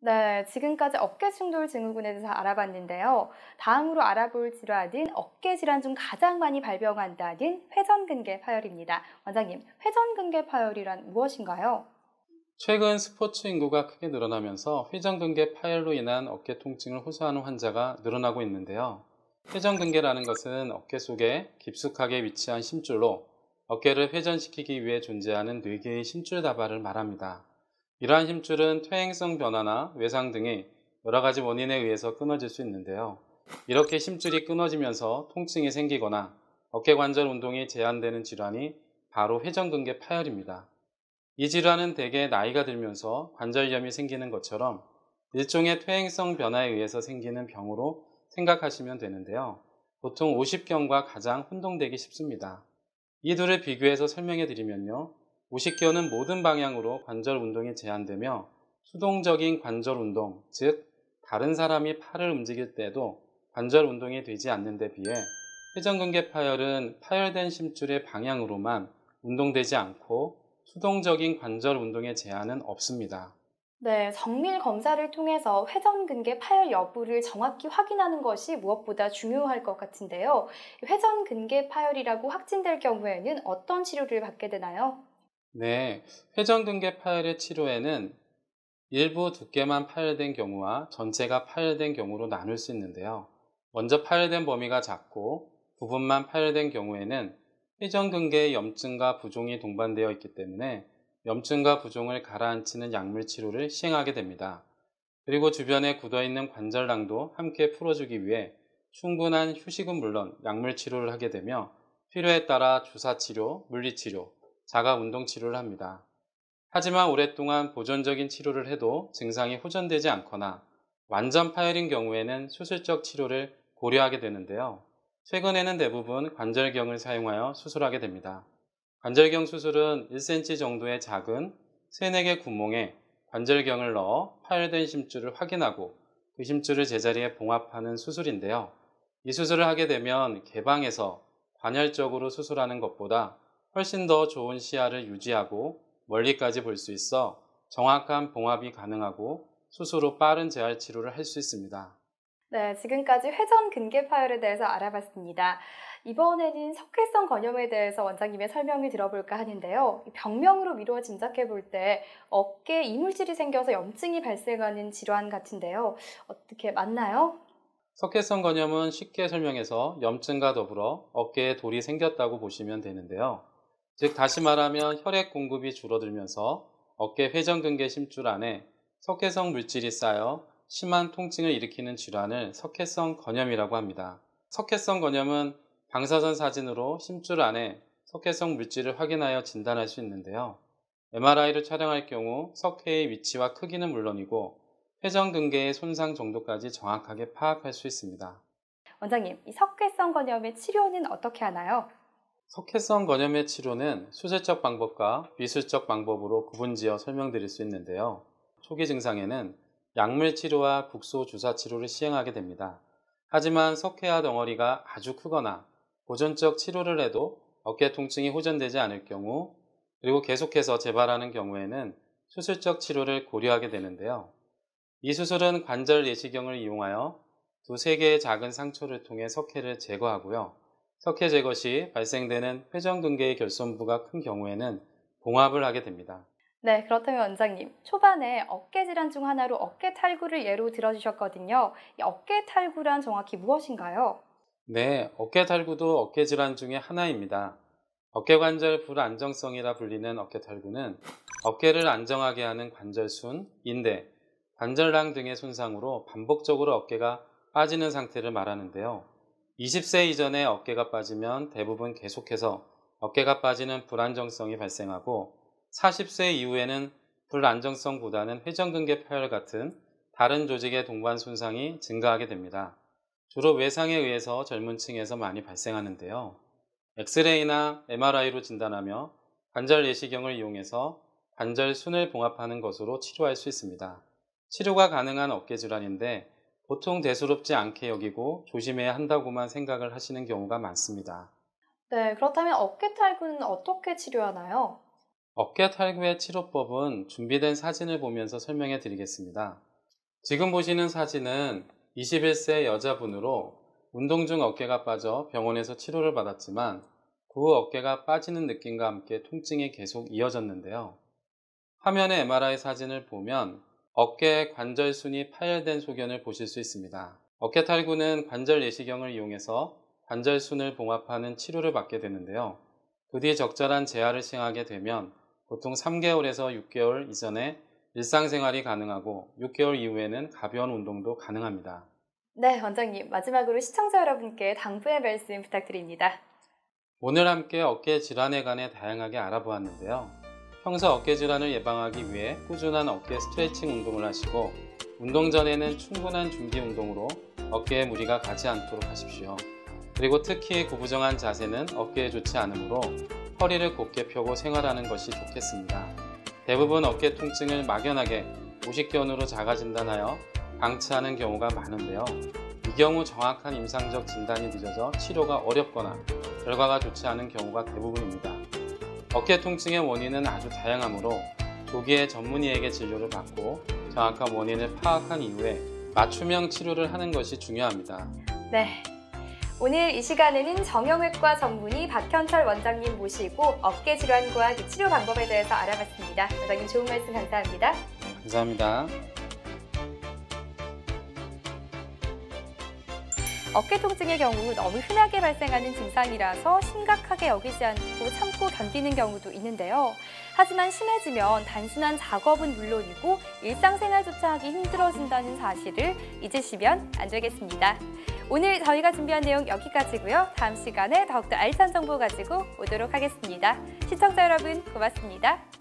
네, 지금까지 어깨 충돌 증후군에 대해서 알아봤는데요. 다음으로 알아볼 질환은 어깨 질환 중 가장 많이 발병한다는 회전근개 파열입니다. 원장님, 회전근개 파열이란 무엇인가요? 최근 스포츠 인구가 크게 늘어나면서 회전근개 파열로 인한 어깨 통증을 호소하는 환자가 늘어나고 있는데요. 회전근개라는 것은 어깨 속에 깊숙하게 위치한 심줄로 어깨를 회전시키기 위해 존재하는 네 개의 심줄 다발을 말합니다. 이러한 힘줄은 퇴행성 변화나 외상 등의 여러 가지 원인에 의해서 끊어질 수 있는데요. 이렇게 힘줄이 끊어지면서 통증이 생기거나 어깨 관절 운동이 제한되는 질환이 바로 회전근개 파열입니다. 이 질환은 대개 나이가 들면서 관절염이 생기는 것처럼 일종의 퇴행성 변화에 의해서 생기는 병으로 생각하시면 되는데요. 보통 50견과 가장 혼동되기 쉽습니다. 이 둘을 비교해서 설명해 드리면요. 우식견은 모든 방향으로 관절 운동이 제한되며 수동적인 관절 운동, 즉 다른 사람이 팔을 움직일 때도 관절 운동이 되지 않는 데 비해 회전근개 파열은 파열된 심줄의 방향으로만 운동되지 않고 수동적인 관절 운동의 제한은 없습니다. 네, 정밀 검사를 통해서 회전근개 파열 여부를 정확히 확인하는 것이 무엇보다 중요할 것 같은데요. 회전근개 파열이라고 확진될 경우에는 어떤 치료를 받게 되나요? 네, 회전근개 파열의 치료에는 일부 두께만 파열된 경우와 전체가 파열된 경우로 나눌 수 있는데요. 먼저 파열된 범위가 작고 부분만 파열된 경우에는 회전근개의 염증과 부종이 동반되어 있기 때문에 염증과 부종을 가라앉히는 약물 치료를 시행하게 됩니다. 그리고 주변에 굳어있는 관절낭도 함께 풀어주기 위해 충분한 휴식은 물론 약물 치료를 하게 되며 필요에 따라 주사 치료, 물리 치료, 자가 운동 치료를 합니다. 하지만 오랫동안 보존적인 치료를 해도 증상이 호전되지 않거나 완전 파열인 경우에는 수술적 치료를 고려하게 되는데요. 최근에는 대부분 관절경을 사용하여 수술하게 됩니다. 관절경 수술은 1cm 정도의 작은 3, 4개 구멍에 관절경을 넣어 파열된 심줄을 확인하고 그 심줄을 제자리에 봉합하는 수술인데요. 이 수술을 하게 되면 개방해서 관열적으로 수술하는 것보다 훨씬 더 좋은 시야를 유지하고 멀리까지 볼 수 있어 정확한 봉합이 가능하고 수술 후 빠른 재활 치료를 할 수 있습니다. 네, 지금까지 회전 근개 파열에 대해서 알아봤습니다. 이번에는 석회성 건염에 대해서 원장님의 설명을 들어볼까 하는데요. 병명으로 미루어 짐작해 볼 때 어깨에 이물질이 생겨서 염증이 발생하는 질환 같은데요. 어떻게 맞나요? 석회성 건염은 쉽게 설명해서 염증과 더불어 어깨에 돌이 생겼다고 보시면 되는데요. 즉 다시 말하면 혈액 공급이 줄어들면서 어깨 회전근개 심줄 안에 석회성 물질이 쌓여 심한 통증을 일으키는 질환을 석회성 건염이라고 합니다. 석회성 건염은 방사선 사진으로 심줄 안에 석회성 물질을 확인하여 진단할 수 있는데요. MRI를 촬영할 경우 석회의 위치와 크기는 물론이고 회전근개의 손상 정도까지 정확하게 파악할 수 있습니다. 원장님, 이 석회성 건염의 치료는 어떻게 하나요? 석회성 건염의 치료는 수술적 방법과 미술적 방법으로 구분지어 설명드릴 수 있는데요. 초기 증상에는 약물 치료와 국소 주사 치료를 시행하게 됩니다. 하지만 석회화 덩어리가 아주 크거나 보존적 치료를 해도 어깨 통증이 호전되지 않을 경우 그리고 계속해서 재발하는 경우에는 수술적 치료를 고려하게 되는데요. 이 수술은 관절 내시경을 이용하여 두세 개의 작은 상처를 통해 석회를 제거하고요. 석회 제거 시 발생되는 회전근개의 결손부가 큰 경우에는 봉합을 하게 됩니다. 네, 그렇다면 원장님, 초반에 어깨 질환 중 하나로 어깨 탈구를 예로 들어주셨거든요. 이 어깨 탈구란 정확히 무엇인가요? 네, 어깨 탈구도 어깨 질환 중의 하나입니다. 어깨 관절 불안정성이라 불리는 어깨 탈구는 어깨를 안정하게 하는 관절순, 인대, 관절낭 등의 손상으로 반복적으로 어깨가 빠지는 상태를 말하는데요. 20세 이전에 어깨가 빠지면 대부분 계속해서 어깨가 빠지는 불안정성이 발생하고 40세 이후에는 불안정성보다는 회전근개 파열 같은 다른 조직의 동반 손상이 증가하게 됩니다. 주로 외상에 의해서 젊은 층에서 많이 발생하는데요. 엑스레이나 MRI로 진단하며 관절 내시경을 이용해서 관절 순을 봉합하는 것으로 치료할 수 있습니다. 치료가 가능한 어깨 질환인데 보통 대수롭지 않게 여기고 조심해야 한다고만 생각을 하시는 경우가 많습니다. 네, 그렇다면 어깨 탈구는 어떻게 치료하나요? 어깨 탈구의 치료법은 준비된 사진을 보면서 설명해 드리겠습니다. 지금 보시는 사진은 21세 여자분으로 운동 중 어깨가 빠져 병원에서 치료를 받았지만 그후 어깨가 빠지는 느낌과 함께 통증이 계속 이어졌는데요. 화면의 MRI 사진을 보면 어깨 관절순이 파열된 소견을 보실 수 있습니다. 어깨 탈구는 관절 내시경을 이용해서 관절순을 봉합하는 치료를 받게 되는데요. 부디 적절한 재활을 시행하게 되면 보통 3개월에서 6개월 이전에 일상생활이 가능하고 6개월 이후에는 가벼운 운동도 가능합니다. 네, 원장님. 마지막으로 시청자 여러분께 당부의 말씀 부탁드립니다. 오늘 함께 어깨 질환에 관해 다양하게 알아보았는데요. 평소 어깨 질환을 예방하기 위해 꾸준한 어깨 스트레칭 운동을 하시고 운동 전에는 충분한 준비 운동으로 어깨에 무리가 가지 않도록 하십시오. 그리고 특히 구부정한 자세는 어깨에 좋지 않으므로 허리를 곧게 펴고 생활하는 것이 좋겠습니다. 대부분 어깨 통증을 막연하게 무식견으로 자가 진단하여 방치하는 경우가 많은데요. 이 경우 정확한 임상적 진단이 늦어져 치료가 어렵거나 결과가 좋지 않은 경우가 대부분입니다. 어깨 통증의 원인은 아주 다양하므로 조기에 전문의에게 진료를 받고 정확한 원인을 파악한 이후에 맞춤형 치료를 하는 것이 중요합니다. 네. 오늘 이 시간에는 정형외과 전문의 박현철 원장님 모시고 어깨 질환과 그 치료 방법에 대해서 알아봤습니다. 원장님 좋은 말씀 감사합니다. 감사합니다. 어깨 통증의 경우 너무 흔하게 발생하는 증상이라서 심각하게 여기지 않고 참고 견디는 경우도 있는데요. 하지만 심해지면 단순한 작업은 물론이고 일상생활조차 하기 힘들어진다는 사실을 잊으시면 안 되겠습니다. 오늘 저희가 준비한 내용 여기까지고요. 다음 시간에 더욱더 알찬 정보 가지고 오도록 하겠습니다. 시청자 여러분 고맙습니다.